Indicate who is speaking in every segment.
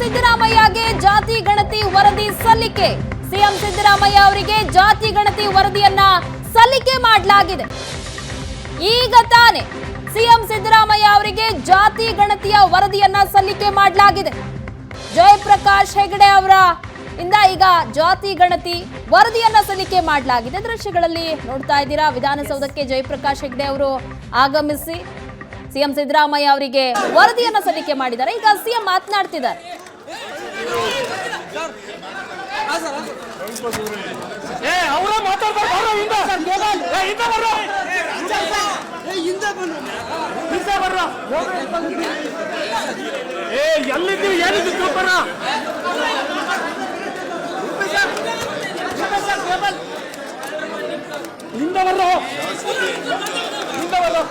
Speaker 1: ಸಿದ್ದರಾಮಯ್ಯಗೆ ಜಾತಿ ಗಣತಿ ವರದಿ ಸಲ್ಲಿಕೆ. ಸಿಎಂ ಸಿದ್ದರಾಮಯ್ಯ ಅವರಿಗೆ ಜಾತಿ ಗಣತಿ ವರದಿಯನ್ನ ಸಲ್ಲಿಕೆ ಮಾಡಲಾಗಿದೆ. ಈಗ ತಾನೆ ಸಿಎಂ ಸಿದ್ದರಾಮಯ್ಯ ಅವರಿಗೆ ಜಾತಿ ಗಣತಿಯ ವರದಿಯನ್ನ ಸಲ್ಲಿಕೆ ಮಾಡಲಾಗಿದೆ. ಜಯಪ್ರಕಾಶ್ ಹೆಗಡೆ ಅವರ ಇಂದ ಈಗ ಜಾತಿ ಗಣತಿ ವರದಿಯನ್ನ ಸಲ್ಲಿಕೆ ಮಾಡಲಾಗಿದೆ. ದೃಶ್ಯಗಳಲ್ಲಿ ನೋಡ್ತಾ ಇದ್ದೀರಾ, ವಿಧಾನಸೌಧಕ್ಕೆ ಜಯಪ್ರಕಾಶ್ ಹೆಗಡೆ ಅವರು ಆಗಮಿಸಿ ಸಿಎಂ ಸಿದ್ದರಾಮಯ್ಯ ಅವರಿಗೆ ವರದಿಯನ್ನ ಸಲ್ಲಿಕೆ ಮಾಡಿದ್ದಾರೆ. ಈಗ ಸಿಎಂ ಮಾತನಾಡ್ತಿದ್ದಾರೆ.
Speaker 2: ಏ ಅವರ ಮಾತಾಡ್ತಾರೆ ಬರ್ರ ಹಿಂದೆ. ಏ ಹಿಂದೆ ಬರ್ರೋ ಹಿಂದೆ ಬರ್ರೋ ಏ ಎಲ್ಲಿದ್ದೀವಿ? ಏನಿದ್ದು ತಿಳ್ಕೊರ ಹಿಂದೆ ಬರ್ರ ಹಿಂದೆ ಬರ್ರೋ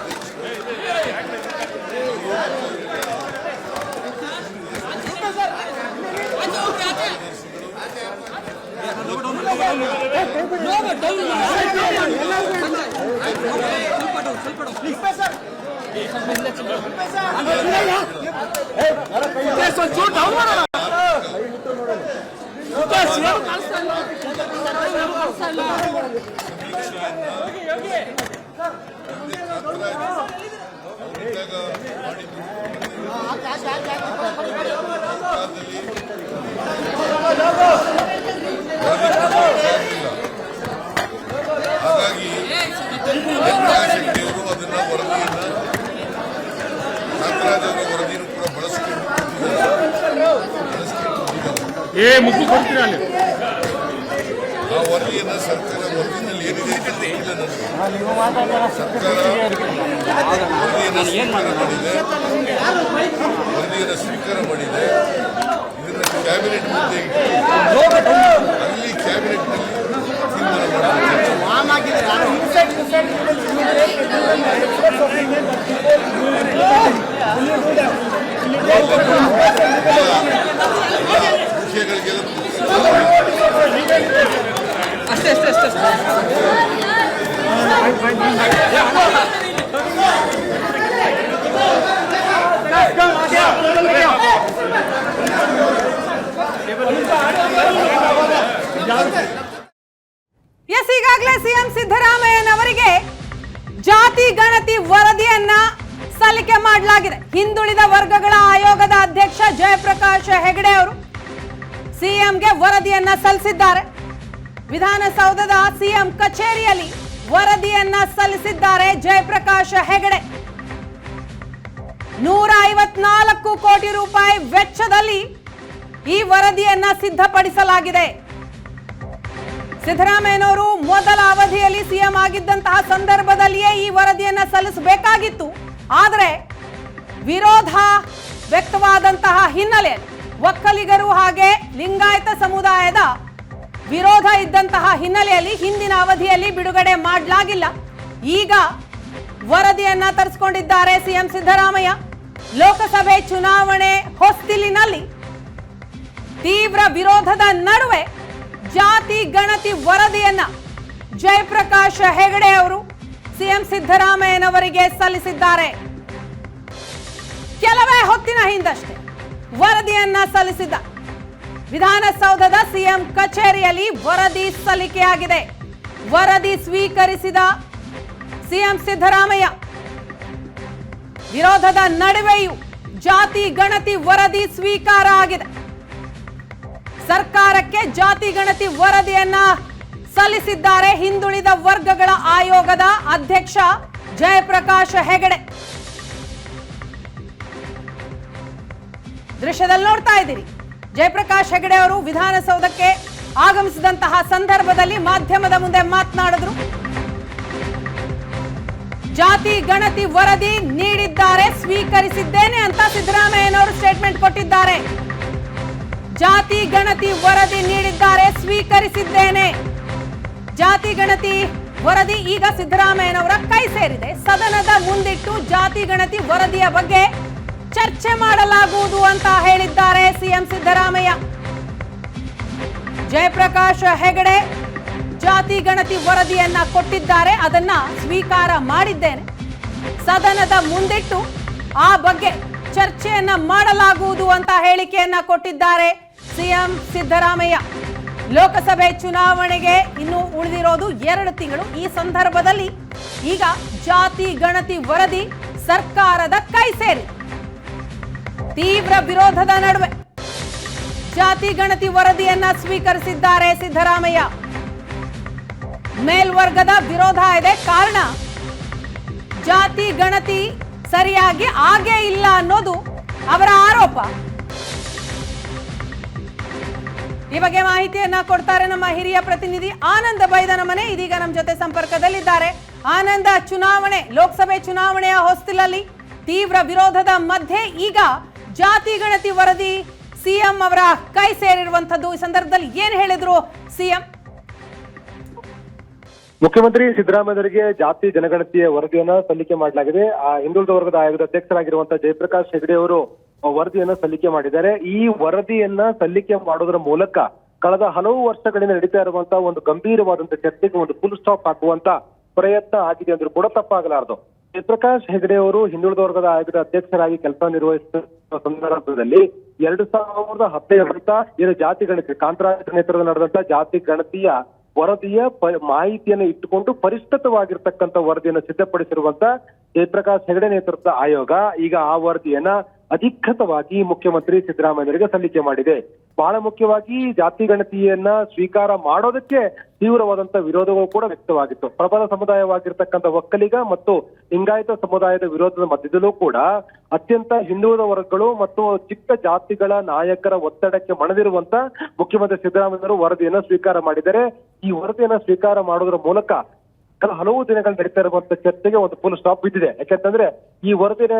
Speaker 2: ಸ್ವಲ್ಪ ಏ ಮುಗ್ಗು ಕೊಡ್ತೀರಾ ಅಲ್ಲಿ?
Speaker 3: ಏನಿದೆ ಸ್ವೀಕಾರ ಮಾಡಿದೆ. ಮಾಡಿದೆ. ಇದನ್ನ ಕ್ಯಾಬಿನೆಟ್ ಮುಂದೆ ಅಲ್ಲಿ ಕ್ಯಾಬಿನೆಟ್ನಲ್ಲಿ ತೀರ್ಮಾನ ಮಾಡಬೇಕು ವಿಷಯಗಳಿಗೆಲ್ಲ
Speaker 4: ಎಸ್ ಈಗಾಗಲೇ ಸಿಎಂ ಸಿದ್ದರಾಮಯ್ಯನವರಿಗೆ ಜಾತಿ ಗಣತಿ ವರದಿಯನ್ನ ಸಲ್ಲಿಕೆ ಮಾಡಲಾಗಿದೆ. ಹಿಂದುಳಿದ ವರ್ಗಗಳ ಆಯೋಗದ ಅಧ್ಯಕ್ಷ ಜಯಪ್ರಕಾಶ್ ಹೆಗಡೆ ಅವರು ಸಿಎಂಗೆ ವರದಿಯನ್ನ ಸಲ್ಲಿಸಿದ್ದಾರೆ. ವಿಧಾನಸೌಧದ ಸಿಎಂ ಕಚೇರಿಯಲ್ಲಿ ವರದಿಯನ್ನ ಸಲ್ಲಿಸಿದ್ದಾರೆ ಜಯಪ್ರಕಾಶ್ ಹೆಗಡೆ. ನೂರ ಐವತ್ನಾಲ್ಕು ಕೋಟಿ ರೂಪಾಯಿ ವೆಚ್ಚದಲ್ಲಿ ಈ ವರದಿಯನ್ನ ಸಿದ್ಧಪಡಿಸಲಾಗಿದೆ. ಸಿದ್ದರಾಮಯ್ಯನವರು ಮೊದಲ ಅವಧಿಯಲ್ಲಿ ಸಿಎಂ ಆಗಿದ್ದಂತಹ ಸಂದರ್ಭದಲ್ಲಿಯೇ ಈ ವರದಿಯನ್ನು ಸಲ್ಲಿಸಬೇಕಾಗಿತ್ತು. ಆದರೆ ವಿರೋಧ ವ್ಯಕ್ತವಾದಂತಹ ಹಿನ್ನೆಲೆ ಒಕ್ಕಲಿಗರು ಹಾಗೆ ಲಿಂಗಾಯತ ಸಮುದಾಯದ ವಿರೋಧ ಇದ್ದಂತಹ ಹಿನ್ನೆಲೆಯಲ್ಲಿ ಹಿಂದಿನ ಅವಧಿಯಲ್ಲಿ ಬಿಡುಗಡೆ ಮಾಡಲಾಗಿಲ್ಲ. ಈಗ ವರದಿಯನ್ನ ತರಿಸಿಕೊಂಡಿದ್ದಾರೆ ಸಿಎಂ ಸಿದ್ದರಾಮಯ್ಯ. ಲೋಕಸಭೆ ಚುನಾವಣೆ ಹೊಸ್ತಿಲಿನಲ್ಲಿ ತೀವ್ರ ವಿರೋಧದ ನಡುವೆ ಜಾತಿ ಗಣತಿ ವರದಿಯನ್ನ ಜಯಪ್ರಕಾಶ್ ಹೆಗಡೆ ಅವರು ಸಿಎಂ ಸಿದ್ದರಾಮಯ್ಯನವರಿಗೆ ಸಲ್ಲಿಸಿದ್ದಾರೆ. ಕೆಲವೇ ಹೊತ್ತಿನ ಹಿಂದಷ್ಟೇ ವರದಿಯನ್ನ ಸಲ್ಲಿಸಿದ್ದ ವಿಧಾನಸೌಧದ ಸಿಎಂ ಕಚೇರಿಯಲ್ಲಿ ವರದಿ ಸಲ್ಲಿಕೆಯಾಗಿದೆ. ವರದಿ ಸ್ವೀಕರಿಸಿದ ಸಿಎಂ ಸಿದ್ದರಾಮಯ್ಯ ವಿರೋಧದ ನಡುವೆಯೂ ಜಾತಿ ಗಣತಿ ವರದಿ ಸ್ವೀಕಾರ ಆಗಿದೆ. ಸರ್ಕಾರಕ್ಕೆ ಜಾತಿ ಗಣತಿ ವರದಿಯನ್ನ ಸಲ್ಲಿಸಿದ್ದಾರೆ ಹಿಂದುಳಿದ ವರ್ಗಗಳ ಆಯೋಗದ ಅಧ್ಯಕ್ಷ ಜಯಪ್ರಕಾಶ್ ಹೆಗಡೆ. ದೃಶ್ಯದಲ್ಲಿ ನೋಡ್ತಾ ಇದ್ದೀರಿ. ಜಯಪ್ರಕಾಶ್ ಹೆಗಡೆ ಅವರು ವಿಧಾನಸೌಧಕ್ಕೆ ಆಗಮಿಸಿದಂತಹ ಸಂದರ್ಭದಲ್ಲಿ ಮಾಧ್ಯಮದ ಮುಂದೆ ಮಾತನಾಡಿದ್ರು. ಜಾತಿ ಗಣತಿ ವರದಿ ನೀಡಿದ್ದಾರೆ, ಸ್ವೀಕರಿಸಿದ್ದೇನೆ ಅಂತ ಸಿದ್ದರಾಮಯ್ಯನವರು ಸ್ಟೇಟ್ಮೆಂಟ್ ಕೊಟ್ಟಿದ್ದಾರೆ. ಜಾತಿ ಗಣತಿ ವರದಿ ನೀಡಿದ್ದಾರೆ, ಸ್ವೀಕರಿಸಿದ್ದೇನೆ. ಜಾತಿ ಗಣತಿ ವರದಿ ಈಗ ಸಿದ್ದರಾಮಯ್ಯನವರ ಕೈ ಸೇರಿದೆ. ಸದನದ ಮುಂದಿಟ್ಟು ಜಾತಿ ಗಣತಿ ವರದಿಯ ಬಗ್ಗೆ ಚರ್ಚೆ ಮಾಡಲಾಗುವುದು ಅಂತ ಹೇಳಿದ್ದಾರೆ ಸಿಎಂ ಸಿದ್ದರಾಮಯ್ಯ. ಜಯಪ್ರಕಾಶ್ ಹೆಗಡೆ ಜಾತಿ ಗಣತಿ ವರದಿಯನ್ನ ಕೊಟ್ಟಿದ್ದಾರೆ, ಅದನ್ನ ಸ್ವೀಕಾರ ಮಾಡಿದ್ದೇನೆ. ಸದನದ ಮುಂದಿಟ್ಟು ಆ ಬಗ್ಗೆ ಚರ್ಚೆಯನ್ನ ಮಾಡಲಾಗುವುದು ಅಂತ ಹೇಳಿಕೆಯನ್ನ ಕೊಟ್ಟಿದ್ದಾರೆ. ಸಿಎಂ ಸಿದ್ದರಾಮಯ್ಯ. ಲೋಕಸಭೆ ಚುನಾವಣೆಗೆ ಇನ್ನು ಉಳಿದಿರೋದು ಎರಡು ತಿಂಗಳು. ಈ ಸಂದರ್ಭದಲ್ಲಿ ಈಗ ಜಾತಿ ಗಣತಿ ವರದಿ ಸರ್ಕಾರದ ಕೈ ಸೇರಿ. ತೀವ್ರ ವಿರೋಧದ ನಡುವೆ ಜಾತಿ ಗಣತಿ ವರದಿಯನ್ನ ಸ್ವೀಕರಿಸಿದ್ದಾರೆ ಸಿದ್ದರಾಮಯ್ಯ. ಮೇಲ್ವರ್ಗದ ವಿರೋಧ ಇದೆ ಕಾರಣ ಜಾತಿ ಗಣತಿ ಸರಿಯಾಗಿ ಆಗೇ ಇಲ್ಲ ಅನ್ನೋದು ಅವರ ಆರೋಪ. ಈ ಬಗ್ಗೆ ಮಾಹಿತಿಯನ್ನ ಕೊಡ್ತಾರೆ ನಮ್ಮ ಹಿರಿಯ ಪ್ರತಿನಿಧಿ ಆನಂದ ಬೈದನ ಮನೆ. ಇದೀಗ ನಮ್ಮ ಜೊತೆ ಸಂಪರ್ಕದಲ್ಲಿದ್ದಾರೆ. ಆನಂದ, ಚುನಾವಣೆ, ಲೋಕಸಭೆ ಚುನಾವಣೆಯ ಹೊಸ್ತಿಲಲ್ಲಿ ತೀವ್ರ ವಿರೋಧದ ಮಧ್ಯೆ ಈಗ ಜಾತಿ ಗಣತಿ ವರದಿ ಸಿಎಂ ಅವರ ಕೈ ಸೇರಿರುವಂತದ್ದು ಈ ಸಂದರ್ಭದಲ್ಲಿ ಏನ್ ಹೇಳಿದ್ರು ಸಿಎಂ?
Speaker 5: ಮುಖ್ಯಮಂತ್ರಿ ಸಿದ್ದರಾಮಯ್ಯರಿಗೆ ಜಾತಿ ಜನಗಣತಿಯ ವರದಿಯನ್ನ ಸಲ್ಲಿಕೆ ಮಾಡಲಾಗಿದೆ. ಆ ಹಿಂದುಳಿದ ವರ್ಗದ ಆಯೋಗದ ಅಧ್ಯಕ್ಷರಾಗಿರುವಂತಹ ಜಯಪ್ರಕಾಶ್ ಹೆಗಡೆ ಅವರು ವರದಿಯನ್ನ ಸಲ್ಲಿಕೆ ಮಾಡಿದ್ದಾರೆ. ಈ ವರದಿಯನ್ನ ಸಲ್ಲಿಕೆ ಮಾಡೋದ್ರ ಮೂಲಕ ಕಳೆದ ಹಲವು ವರ್ಷಗಳಿಂದ ನಡೀತಾ ಇರುವಂತಹ ಒಂದು ಗಂಭೀರವಾದಂತಹ ಚರ್ಚೆಗೆ ಒಂದು ಫುಲ್ ಸ್ಟಾಪ್ ಹಾಕುವಂತ ಪ್ರಯತ್ನ ಆಗಿದೆ ಅಂದ್ರೆ ಕೂಡ ತಪ್ಪಾಗಲಾರದು. ಜಯಪ್ರಕಾಶ್ ಹೆಗಡೆ ಅವರು ಹಿಂದುಳಿದ ವರ್ಗದ ಆಯೋಗದ ಅಧ್ಯಕ್ಷರಾಗಿ ಕೆಲಸ ನಿರ್ವಹಿಸುವ ಸಂದರ್ಭದಲ್ಲಿ ಎರಡು ಸಾವಿರದ ಹದಿನೈದರಂತ ಏನು ಜಾತಿ ಗಣತಿ, ಕಾಂತರಾಜ್ ನೇತೃತ್ವದಲ್ಲಿ ನಡೆದಂತ ಜಾತಿ ಗಣತಿಯ ವರದಿಯ ಮಾಹಿತಿಯನ್ನು ಇಟ್ಟುಕೊಂಡು ಪರಿಷ್ಕೃತವಾಗಿರ್ತಕ್ಕಂಥ ವರದಿಯನ್ನು ಸಿದ್ಧಪಡಿಸಿರುವಂತ ಜಯಪ್ರಕಾಶ್ ಹೆಗಡೆ ನೇತೃತ್ವದ ಆಯೋಗ ಈಗ ಆ ವರದಿಯನ್ನ ಅಧಿಕೃತವಾಗಿ ಮುಖ್ಯಮಂತ್ರಿ ಸಿದ್ದರಾಮಯ್ಯರಿಗೆ ಸಲ್ಲಿಕೆ ಮಾಡಿದೆ. ಬಹಳ ಮುಖ್ಯವಾಗಿ ಜಾತಿ ಗಣತಿಯನ್ನ ಸ್ವೀಕಾರ ಮಾಡೋದಕ್ಕೆ ತೀವ್ರವಾದಂತ ವಿರೋಧವೂ ಕೂಡ ವ್ಯಕ್ತವಾಗಿತ್ತು. ಪ್ರಬಲ ಸಮುದಾಯವಾಗಿರ್ತಕ್ಕಂಥ ಒಕ್ಕಲಿಗ ಮತ್ತು ಲಿಂಗಾಯತ ಸಮುದಾಯದ ವಿರೋಧದ ಮಧ್ಯದಲ್ಲೂ ಕೂಡ ಅತ್ಯಂತ ಹಿಂದುಳಿದ ವರ್ಗಗಳು ಮತ್ತು ಚಿಕ್ಕ ಜಾತಿಗಳ ನಾಯಕರ ಒತ್ತಡಕ್ಕೆ ಮಣದಿರುವಂತ ಮುಖ್ಯಮಂತ್ರಿ ಸಿದ್ದರಾಮಯ್ಯರು ವರದಿಯನ್ನ ಸ್ವೀಕಾರ ಮಾಡಿದರೆ, ಈ ವರದಿಯನ್ನ ಸ್ವೀಕಾರ ಮಾಡೋದ್ರ ಮೂಲಕ ಕಳೆದ ಹಲವು ದಿನಗಳು ನಡೀತಾ ಇರುವಂತ ಚರ್ಚೆಗೆ ಒಂದು ಫುಲ್ ಸ್ಟಾಪ್ ಬಿದ್ದಿದೆ. ಯಾಕಂತಂದ್ರೆ ಈ ವರದಿನ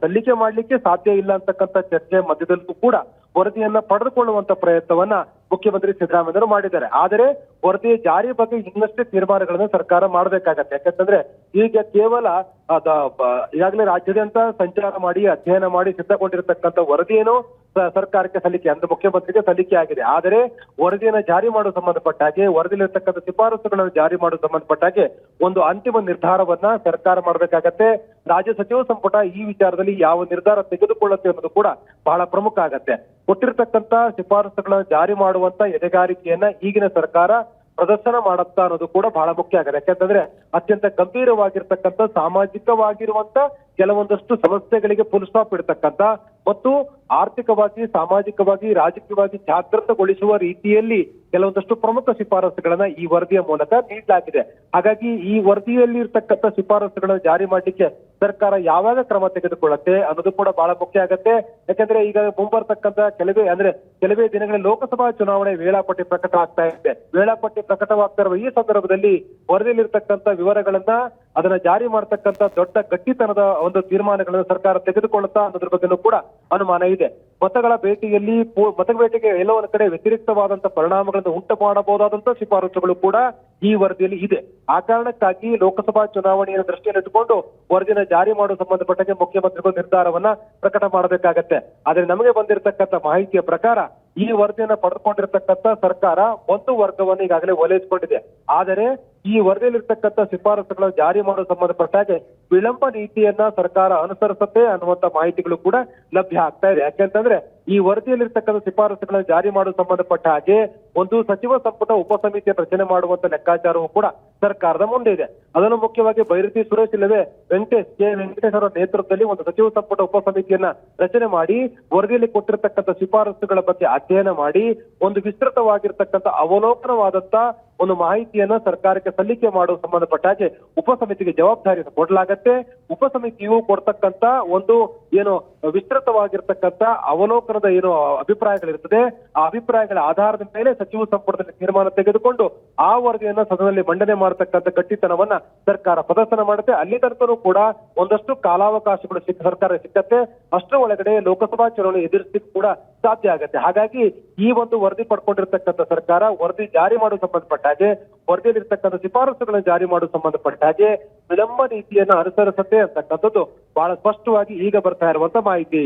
Speaker 5: ಸಲ್ಲಿಕೆ ಮಾಡ್ಲಿಕ್ಕೆ ಸಾಧ್ಯ ಇಲ್ಲ ಅಂತಕ್ಕಂಥ ಚರ್ಚೆ ಮಧ್ಯದಲ್ಲೂ ಕೂಡ ವರದಿಯನ್ನ ಪಡೆದುಕೊಳ್ಳುವಂತ ಪ್ರಯತ್ನವನ್ನ ಮುಖ್ಯಮಂತ್ರಿ ಸಿದ್ದರಾಮಯ್ಯರು ಮಾಡಿದ್ದಾರೆ. ಆದರೆ ವರದಿ ಜಾರಿ ಬಗ್ಗೆ ಇನ್ನಷ್ಟೇ ತೀರ್ಮಾನಗಳನ್ನ ಸರ್ಕಾರ ಮಾಡಬೇಕಾಗತ್ತೆ. ಯಾಕಂತಂದ್ರೆ ಈಗ ಕೇವಲ ಈಗಾಗಲೇ ರಾಜ್ಯಾದ್ಯಂತ ಸಂಚಾರ ಮಾಡಿ, ಅಧ್ಯಯನ ಮಾಡಿ ಸಿದ್ಧಗೊಂಡಿರತಕ್ಕಂಥ ಸ- ಸರ್ಕಾರಕ್ಕೆ ಸಲ್ಲಿಕೆ, ಅಂದ್ರೆ ಮುಖ್ಯಮಂತ್ರಿಗೆ ಸಲ್ಲಿಕೆ ಆಗಿದೆ. ಆದರೆ ವರದಿಯನ್ನು ಜಾರಿ ಮಾಡುವ ಸಂಬಂಧಪಟ್ಟ ಹಾಗೆ, ವರದಿಯಲ್ಲಿರ್ತಕ್ಕಂಥ ಶಿಫಾರಸುಗಳನ್ನು ಜಾರಿ ಮಾಡುವ ಸಂಬಂಧಪಟ್ಟ ಹಾಗೆ ಒಂದು ಅಂತಿಮ ನಿರ್ಧಾರವನ್ನ ಸರ್ಕಾರ ಮಾಡಬೇಕಾಗತ್ತೆ. ರಾಜ್ಯ ಸಚಿವ ಸಂಪುಟ ಈ ವಿಚಾರದಲ್ಲಿ ಯಾವ ನಿರ್ಧಾರ ತೆಗೆದುಕೊಳ್ಳುತ್ತೆ ಅನ್ನೋದು ಕೂಡ ಬಹಳ ಪ್ರಮುಖ ಆಗತ್ತೆ. ಕೊಟ್ಟಿರ್ತಕ್ಕಂಥ ಶಿಫಾರಸುಗಳನ್ನು ಜಾರಿ ಮಾಡುವಂತ ಎದೆಗಾರಿಕೆಯನ್ನ ಈಗಿನ ಸರ್ಕಾರ ಪ್ರದರ್ಶನ ಮಾಡುತ್ತಾ ಅನ್ನೋದು ಕೂಡ ಬಹಳ ಮುಖ್ಯ ಆಗಿದೆ. ಯಾಕಂತಂದ್ರೆ ಅತ್ಯಂತ ಗಂಭೀರವಾಗಿರ್ತಕ್ಕಂಥ, ಸಾಮಾಜಿಕವಾಗಿರುವಂತ ಕೆಲವೊಂದಷ್ಟು ಸಮಸ್ಯೆಗಳಿಗೆ ಫುಲ್ ಸ್ಟಾಪ್ ಇಡ್ತಕ್ಕಂಥ ಮತ್ತು ಆರ್ಥಿಕವಾಗಿ, ಸಾಮಾಜಿಕವಾಗಿ, ರಾಜಕೀಯವಾಗಿ ಜಾಗೃತಗೊಳಿಸುವ ರೀತಿಯಲ್ಲಿ ಕೆಲವೊಂದಷ್ಟು ಪ್ರಮುಖ ಶಿಫಾರಸುಗಳನ್ನ ಈ ವರದಿಯ ಮೂಲಕ ನೀಡಲಾಗಿದೆ. ಹಾಗಾಗಿ ಈ ವರದಿಯಲ್ಲಿ ಇರ್ತಕ್ಕಂಥ ಶಿಫಾರಸುಗಳನ್ನು ಜಾರಿ ಮಾಡಲಿಕ್ಕೆ ಸರ್ಕಾರ ಯಾವಾಗ ಕ್ರಮ ತೆಗೆದುಕೊಳ್ಳುತ್ತೆ ಅನ್ನೋದು ಕೂಡ ಬಹಳ ಮುಖ್ಯ ಆಗತ್ತೆ. ಯಾಕಂದ್ರೆ ಈಗ ಮುಂಬರ್ತಕ್ಕಂತ ಕೆಲವೇ ಅಂದ್ರೆ ಕೆಲವೇ ದಿನಗಳಲ್ಲಿ ಲೋಕಸಭಾ ಚುನಾವಣೆ ವೇಳಾಪಟ್ಟಿ ಪ್ರಕಟ ಆಗ್ತಾ ಇದೆ. ವೇಳಾಪಟ್ಟಿ ಪ್ರಕಟವಾಗ್ತಾ ಈ ಸಂದರ್ಭದಲ್ಲಿ ವರದಿಯಲ್ಲಿರ್ತಕ್ಕಂಥ ವಿವರಗಳನ್ನ ಅದನ್ನ ಜಾರಿ ಮಾಡತಕ್ಕಂಥ ದೊಡ್ಡ ಗಟ್ಟಿತನದ ಒಂದು ತೀರ್ಮಾನಗಳನ್ನು ಸರ್ಕಾರ ತೆಗೆದುಕೊಳ್ಳುತ್ತಾ ಅನ್ನೋದ್ರ ಬಗ್ಗೆನೂ ಕೂಡ ಅನುಮಾನ ಇದೆ. ಮತಗಳ ಭೇಟಿಯಲ್ಲಿ ಮತಗಳ ಮತ ಭೇಟಿಗೆ ಎಲ್ಲೋ ಒಂದ್ ಕಡೆ ವ್ಯತಿರಿಕ್ತವಾದಂತ ಪರಿಣಾಮಗಳನ್ನು ಉಂಟು ಮಾಡಬಹುದಾದಂತಹ ಶಿಫಾರಸುಗಳು ಕೂಡ ಈ ವರದಿಯಲ್ಲಿ ಇದೆ. ಆ ಕಾರಣಕ್ಕಾಗಿ ಲೋಕಸಭಾ ಚುನಾವಣೆಯನ್ನು ದೃಷ್ಟಿಯಲ್ಲಿಟ್ಟುಕೊಂಡು ವರದಿನ ಜಾರಿ ಮಾಡುವ ಸಂಬಂಧಪಟ್ಟಂತೆ ಮುಖ್ಯಮಂತ್ರಿಗಳು ನಿರ್ಧಾರವನ್ನ ಪ್ರಕಟ ಮಾಡಬೇಕಾಗತ್ತೆ. ಆದ್ರೆ ನಮಗೆ ಬಂದಿರತಕ್ಕಂತ ಮಾಹಿತಿಯ ಪ್ರಕಾರ ಈ ವರದಿಯನ್ನ ಪಡೆದುಕೊಂಡಿರ್ತಕ್ಕಂಥ ಸರ್ಕಾರ ಒಂದು ವರ್ಗವನ್ನು ಈಗಾಗಲೇ ಓಲೈಸಿಕೊಂಡಿದೆ. ಆದರೆ ಈ ವರದಿಯಲ್ಲಿರ್ತಕ್ಕಂಥ ಶಿಫಾರಸುಗಳ ಜಾರಿ ಮಾಡುವ ಸಂಬಂಧಪಟ್ಟಾಗೆ ವಿಳಂಬ ನೀತಿಯನ್ನ ಸರ್ಕಾರ ಅನುಸರಿಸುತ್ತೆ ಅನ್ನುವಂತ ಮಾಹಿತಿಗಳು ಕೂಡ ಲಭ್ಯ ಆಗ್ತಾ ಇದೆ. ಯಾಕೆಂತಂದ್ರೆ ಈ ವರದಿಯಲ್ಲಿರ್ತಕ್ಕಂಥ ಶಿಫಾರಸುಗಳನ್ನ ಜಾರಿ ಮಾಡೋ ಸಂಬಂಧಪಟ್ಟ ಹಾಗೆ ಒಂದು ಸಚಿವ ಸಂಪುಟ, ಉಪ ಉಪಸಮಿತಿಯನ್ನು ರಚನೆ ಮಾಡುವಂತ ಲೆಕ್ಕಾಚಾರವೂ ಕೂಡ ಸರ್ಕಾರದ ಮುಂದೆ ಇದೆ. ಅದನ್ನು ಮುಖ್ಯವಾಗಿ ಬೈರತಿ ಸುರೇಶ್ ಇಲ್ಲವೇ ವೆಂಕಟೇಶ್, ಕೆ ವೆಂಕಟೇಶ್ ಅವರ ನೇತೃತ್ವದಲ್ಲಿ ಒಂದು ಸಚಿವ ಸಂಪುಟ, ಉಪ ಸಮಿತಿಯನ್ನ ರಚನೆ ಮಾಡಿ ವರದಿಯಲ್ಲಿ ಕೊಟ್ಟಿರತಕ್ಕಂಥ ಶಿಫಾರಸುಗಳ ಬಗ್ಗೆ ಅಧ್ಯಯನ ಮಾಡಿ ಒಂದು ವಿಸ್ತೃತವಾಗಿರ್ತಕ್ಕಂಥ ಅವಲೋಕನವಾದಂತ ಒಂದು ಮಾಹಿತಿಯನ್ನ ಸರ್ಕಾರಕ್ಕೆ ಸಲ್ಲಿಕೆ ಮಾಡುವ ಸಂಬಂಧಪಟ್ಟ ಹಾಗೆ ಉಪಸಮಿತಿಗೆ ಜವಾಬ್ದಾರಿಯನ್ನು ಕೊಡಲಾಗತ್ತೆ. ಉಪಸಮಿತಿಯು ಕೊಡ್ತಕ್ಕಂತ ಒಂದು ಏನು ವಿಸ್ತೃತವಾಗಿರ್ತಕ್ಕಂಥ ಅವಲೋಕನದ ಏನು ಅಭಿಪ್ರಾಯಗಳಿರ್ತದೆ, ಆ ಅಭಿಪ್ರಾಯಗಳ ಆಧಾರದ ಮೇಲೆ ಸಚಿವ ಸಂಪುಟದಲ್ಲಿ ತೀರ್ಮಾನ ತೆಗೆದುಕೊಂಡು ಆ ವರದಿಯನ್ನ ಸದನದಲ್ಲಿ ಮಂಡನೆ ಮಾಡತಕ್ಕಂಥ ಗಟ್ಟಿತನವನ್ನ ಸರ್ಕಾರ ಪ್ರದರ್ಶನ ಮಾಡುತ್ತೆ. ಅಲ್ಲಿ ತನಕನೂ ಕೂಡ ಒಂದಷ್ಟು ಕಾಲಾವಕಾಶಗಳು ಸಿಕ್ಕ ಸರ್ಕಾರ ಸಿಕ್ಕತ್ತೆ. ಅಷ್ಟರ ಒಳಗಡೆ ಲೋಕಸಭಾ ಚುನಾವಣೆ ಎದುರಿಸಲಿಕ್ಕೆ ಕೂಡ ಸಾಧ್ಯ ಆಗತ್ತೆ. ಹಾಗಾಗಿ ಈ ಒಂದು ವರದಿ ಪಡ್ಕೊಂಡಿರ್ತಕ್ಕಂಥ ಸರ್ಕಾರ ವರದಿ ಜಾರಿ ಮಾಡುವ ಸಂಬಂಧಪಟ್ಟ ಹಾಗೆ ವರದಿಯಲ್ಲಿರ್ತಕ್ಕಂಥ ಶಿಫಾರಸುಗಳನ್ನು ಜಾರಿ ಮಾಡುವ ಸಂಬಂಧಪಟ್ಟ ಹಾಗೆ ವಿಳಂಬ ನೀತಿಯನ್ನು ಅನುಸರಿಸುತ್ತೆ ಅಂತಕ್ಕಂಥದ್ದು ಬಹಳ ಸ್ಪಷ್ಟವಾಗಿ ಈಗ ಬರ್ತಾ ಇರುವಂತ ಮಾಹಿತಿ.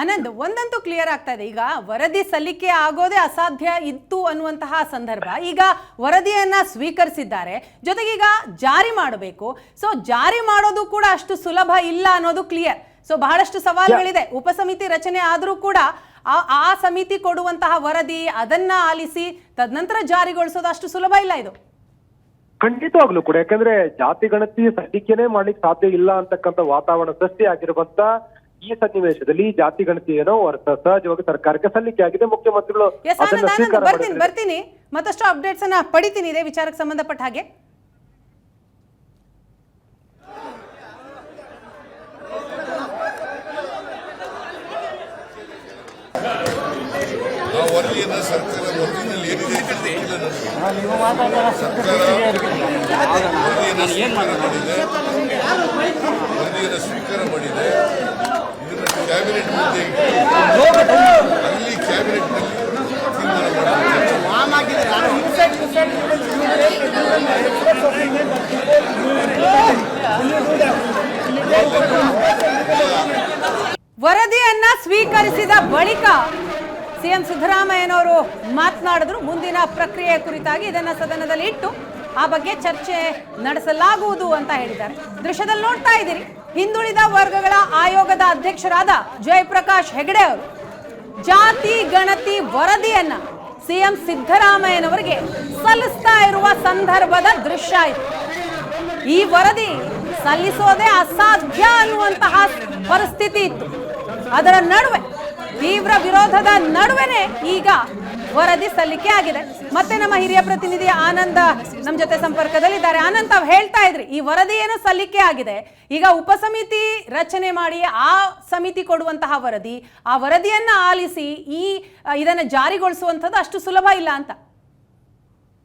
Speaker 4: ಆನಂದ್ ಒಂದಂತೂ ಕ್ಲಿಯರ್ ಆಗ್ತಾ ಇದೆ. ಈಗ ವರದಿ ಸಲ್ಲಿಕೆ ಆಗೋದೇ ಅಸಾಧ್ಯ ಇತ್ತು ಅನ್ನುವಂತಹ ಸಂದರ್ಭ ಈಗ ವರದಿಯನ್ನ ಸ್ವೀಕರಿಸಿದ್ದಾರೆ. ಜೊತೆಗೆ ಈಗ ಜಾರಿ ಮಾಡಬೇಕು. ಸೊ ಜಾರಿ ಮಾಡೋದು ಕೂಡ ಅಷ್ಟು ಸುಲಭ ಇಲ್ಲ ಅನ್ನೋದು ಕ್ಲಿಯರ್ ಸೊ ಬಹಳಷ್ಟು ಸವಾಲುಗಳಿದೆ. ಉಪಸಮಿತಿ ರಚನೆ ಆದರೂ ಕೂಡ ಆ ಆ ಸಮಿತಿ ಕೊಡುವಂತಹ ವರದಿ ಅದನ್ನ ಆಲಿಸಿ ತದನಂತರ ಜಾರಿಗೊಳಿಸೋದು ಅಷ್ಟು ಸುಲಭ ಇಲ್ಲ ಇದು.
Speaker 5: ಖಂಡಿತವಾಗ್ಲೂ ಕೂಡ. ಯಾಕಂದ್ರೆ ಜಾತಿ ಗಣತಿ ಸಲ್ಲಿಕೆನೆ ಮಾಡ್ಲಿಕ್ಕೆ ಸಾಧ್ಯ ಇಲ್ಲ ಅಂತಕ್ಕಂಥ ವಾತಾವರಣ ಸೃಷ್ಟಿ ಆಗಿರುವಂತ ಈ ಸನ್ನಿವೇಶದಲ್ಲಿ ಜಾತಿ ಗಣತಿ ಏನೋ ಸಹಜವಾಗಿ ಸರ್ಕಾರಕ್ಕೆ ಸಲ್ಲಿಕೆ ಆಗಿದೆ. ಮುಖ್ಯಮಂತ್ರಿಗಳು
Speaker 4: ಬರ್ತೀನಿ ಬರ್ತೀನಿ. ಮತ್ತಷ್ಟು ಅಪ್ಡೇಟ್ಸ್ ಅನ್ನ ಪಡಿತೀನಿ ಇದೇ ವಿಚಾರಕ್ಕೆ ಸಂಬಂಧಪಟ್ಟ ಹಾಗೆ
Speaker 3: ಆ ವರದಿಯನ್ನ ಸರ್ಕಾರ ವರದಿನಲ್ಲಿ ಏನಿದೆ. ಸರ್ಕಾರ ವರದಿಯನ್ನ ಸ್ವೀಕಾರ ಮಾಡಿದೆ ವರದಿಯನ್ನು ಸ್ವೀಕಾರ ಮಾಡಿದೆ ಇದನ್ನು ಕ್ಯಾಬಿನೆಟ್ ಮುಂದೆ ಅಲ್ಲಿ ಕ್ಯಾಬಿನೆಟ್ನಲ್ಲಿ ತೀರ್ಮಾನ ಮಾಡಬೇಕು
Speaker 4: ವರದಿಯನ್ನ ಸ್ವೀಕರಿಸಿದ ಬಳಿಕ ಸಿಎಂ ಸಿದ್ದರಾಮಯ್ಯನವರು ಮಾತನಾಡಿದ್ರು. ಮುಂದಿನ ಪ್ರಕ್ರಿಯೆ ಕುರಿತಾಗಿ ಇದನ್ನು ಸದನದಲ್ಲಿ ಇಟ್ಟು ಆ ಬಗ್ಗೆ ಚರ್ಚೆ ನಡೆಸಲಾಗುವುದು ಅಂತ ಹೇಳಿದ್ದಾರೆ. ದೃಶ್ಯದಲ್ಲಿ ನೋಡ್ತಾ ಇದ್ದೀರಿ. ಹಿಂದುಳಿದ ವರ್ಗಗಳ ಆಯೋಗದ ಅಧ್ಯಕ್ಷರಾದ ಜಯಪ್ರಕಾಶ್ ಹೆಗಡೆ ಅವರು ಜಾತಿ, ಗಣತಿ ವರದಿಯನ್ನ ಸಿಎಂ ಸಿದ್ದರಾಮಯ್ಯನವರಿಗೆ ಸಲ್ಲಿಸ್ತಾ ಇರುವ ಸಂದರ್ಭದ ದೃಶ್ಯ ಇದು. ಈ ವರದಿ ಸಲ್ಲಿಸೋದೇ ಅಸಾಧ್ಯ ಅನ್ನುವಂತಹ ಪರಿಸ್ಥಿತಿ ಇತ್ತು. ಅದರ ನಡುವೆ ತೀವ್ರ ವಿರೋಧದ ನಡುವೆನೆ ಈಗ ವರದಿ ಸಲ್ಲಿಕೆ ಆಗಿದೆ. ಮತ್ತೆ ನಮ್ಮ ಹಿರಿಯ ಪ್ರತಿನಿಧಿ ಆನಂದ ನಮ್ಮ ಜೊತೆ ಸಂಪರ್ಕದಲ್ಲಿದ್ದಾರೆ. ಆನಂದ್, ತಾವ್ ಹೇಳ್ತಾ ಇದ್ರಿ, ಈ ವರದಿ ಏನು ಸಲ್ಲಿಕೆ ಆಗಿದೆ? ಈಗ ಉಪಸಮಿತಿ ರಚನೆ ಮಾಡಿ ಆ ಸಮಿತಿ ಕೊಡುವಂತಹ ವರದಿ, ಆ ವರದಿಯನ್ನ ಆಲಿಸಿ ಈ, ಇದನ್ನ ಜಾರಿಗೊಳಿಸುವಂಥದ್ದು ಅಷ್ಟು ಸುಲಭ ಇಲ್ಲ ಅಂತ.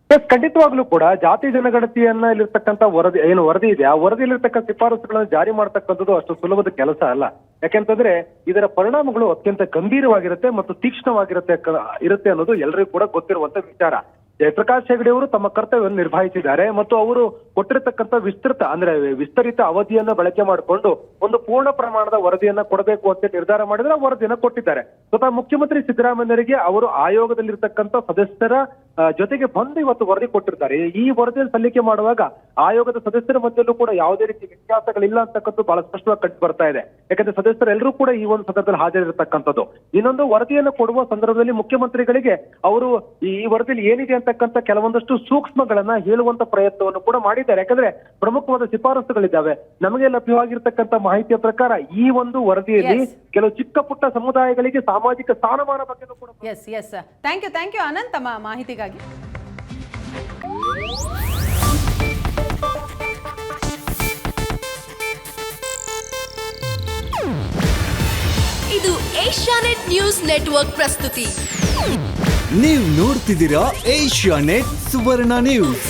Speaker 5: ಎಸ್ ಖಂಡಿತವಾಗ್ಲೂ ಕೂಡ ಜಾತಿ ಜನಗಣತಿಯನ್ನ ಇಲ್ಲಿರ್ತಕ್ಕಂಥ ವರದಿ, ಏನು ವರದಿ ಇದೆ, ಆ ವರದಿಯಲ್ಲಿರ್ತಕ್ಕ ಶಿಫಾರಸುಗಳನ್ನು ಜಾರಿ ಮಾಡ್ತಕ್ಕಂಥದ್ದು ಅಷ್ಟು ಸುಲಭದ ಕೆಲಸ ಅಲ್ಲ. ಯಾಕೆಂತಂದ್ರೆ ಇದರ ಪರಿಣಾಮಗಳು ಅತ್ಯಂತ ಗಂಭೀರವಾಗಿರುತ್ತೆ ಮತ್ತು ತೀಕ್ಷ್ಣವಾಗಿರುತ್ತೆ ಇರುತ್ತೆ ಅನ್ನೋದು ಎಲ್ಲರಿಗೂ ಕೂಡ ಗೊತ್ತಿರುವಂತ ವಿಚಾರ. ಜಯಪ್ರಕಾಶ್ ಹೆಗಡೆ ಅವರು ತಮ್ಮ ಕರ್ತವ್ಯವನ್ನು ನಿರ್ವಹಿಸಿದ್ದಾರೆ ಮತ್ತು ಅವರು ಕೊಟ್ಟಿರತಕ್ಕಂಥ ವಿಸ್ತೃತ, ಅಂದ್ರೆ ವಿಸ್ತರಿತ ಅವಧಿಯನ್ನ ಬಳಕೆ ಮಾಡಿಕೊಂಡು ಒಂದು ಪೂರ್ಣ ಪ್ರಮಾಣದ ವರದಿಯನ್ನ ಕೊಡಬೇಕು ಅಂತ ನಿರ್ಧಾರ ಮಾಡಿದ್ರೆ ವರದಿಯನ್ನ ಕೊಟ್ಟಿದ್ದಾರೆ. ಸ್ವತಃ ಮುಖ್ಯಮಂತ್ರಿ ಸಿದ್ದರಾಮಯ್ಯರಿಗೆ ಅವರು ಆಯೋಗದಲ್ಲಿರ್ತಕ್ಕಂಥ ಸದಸ್ಯರ ಜೊತೆಗೆ ಬಂದು ಇವತ್ತು ವರದಿ ಕೊಟ್ಟಿರ್ತಾರೆ. ಈ ವರದಿಯನ್ನು ಸಲ್ಲಿಕೆ ಮಾಡುವಾಗ ಆಯೋಗದ ಸದಸ್ಯರ ಮಧ್ಯಲ್ಲೂ ಕೂಡ ಯಾವುದೇ ರೀತಿ ವ್ಯತ್ಯಾಸಗಳಿಲ್ಲ ಅಂತಕ್ಕಂಥ ಬಹಳ ಸ್ಪಷ್ಟವಾಗಿ ಕಂಡು ಬರ್ತಾ ಇದೆ. ಯಾಕಂದ್ರೆ ಸದಸ್ಯರೆಲ್ಲರೂ ಕೂಡ ಈ ಒಂದು ಸಂದರ್ಭದಲ್ಲಿ ಹಾಜರಿರತಕ್ಕಂಥದ್ದು. ಇನ್ನೊಂದು ವರದಿಯನ್ನು ಕೊಡುವ ಸಂದರ್ಭದಲ್ಲಿ ಮುಖ್ಯಮಂತ್ರಿಗಳಿಗೆ ಅವರು ಈ ವರದಿಯಲ್ಲಿ ಏನಿದೆ ಅಂತಕ್ಕಂಥ ಕೆಲವೊಂದಷ್ಟು ಸೂಕ್ಷ್ಮಗಳನ್ನ ಹೇಳುವಂತ ಪ್ರಯತ್ನವನ್ನು ಕೂಡ ಮಾಡಿದ್ದಾರೆ ಯಾಕಂದ್ರೆ ಪ್ರಮುಖವಾದ ಶಿಫಾರಸುಗಳಿದ್ದಾವೆ. ನಮಗೆ ಲಭ್ಯವಾಗಿರ್ತಕ್ಕಂಥ ಮಾಹಿತಿಯ ಪ್ರಕಾರ ಈ ಒಂದು ವರದಿಯಲ್ಲಿ ಕೆಲವು ಚಿಕ್ಕ ಪುಟ್ಟ ಸಮುದಾಯಗಳಿಗೆ ಸಾಮಾಜಿಕ ಸ್ಥಾನಮಾನ ಬಗ್ಗೆ ಕೂಡ
Speaker 4: yes yes thank you thank you Ananth ಮಾಹಿತಿಗಾಗಿ.
Speaker 6: ಇದು ಏಷ್ಯಾನೆಟ್ ನ್ಯೂಸ್ ನೆಟ್ವರ್ಕ್ ಪ್ರಸ್ತುತಿ.
Speaker 7: ನೀವು ನೋಡ್ತಿದ್ದೀರಾ ಏಷ್ಯಾ ನೆಟ್ ಸುವರ್ಣ ನ್ಯೂಸ್.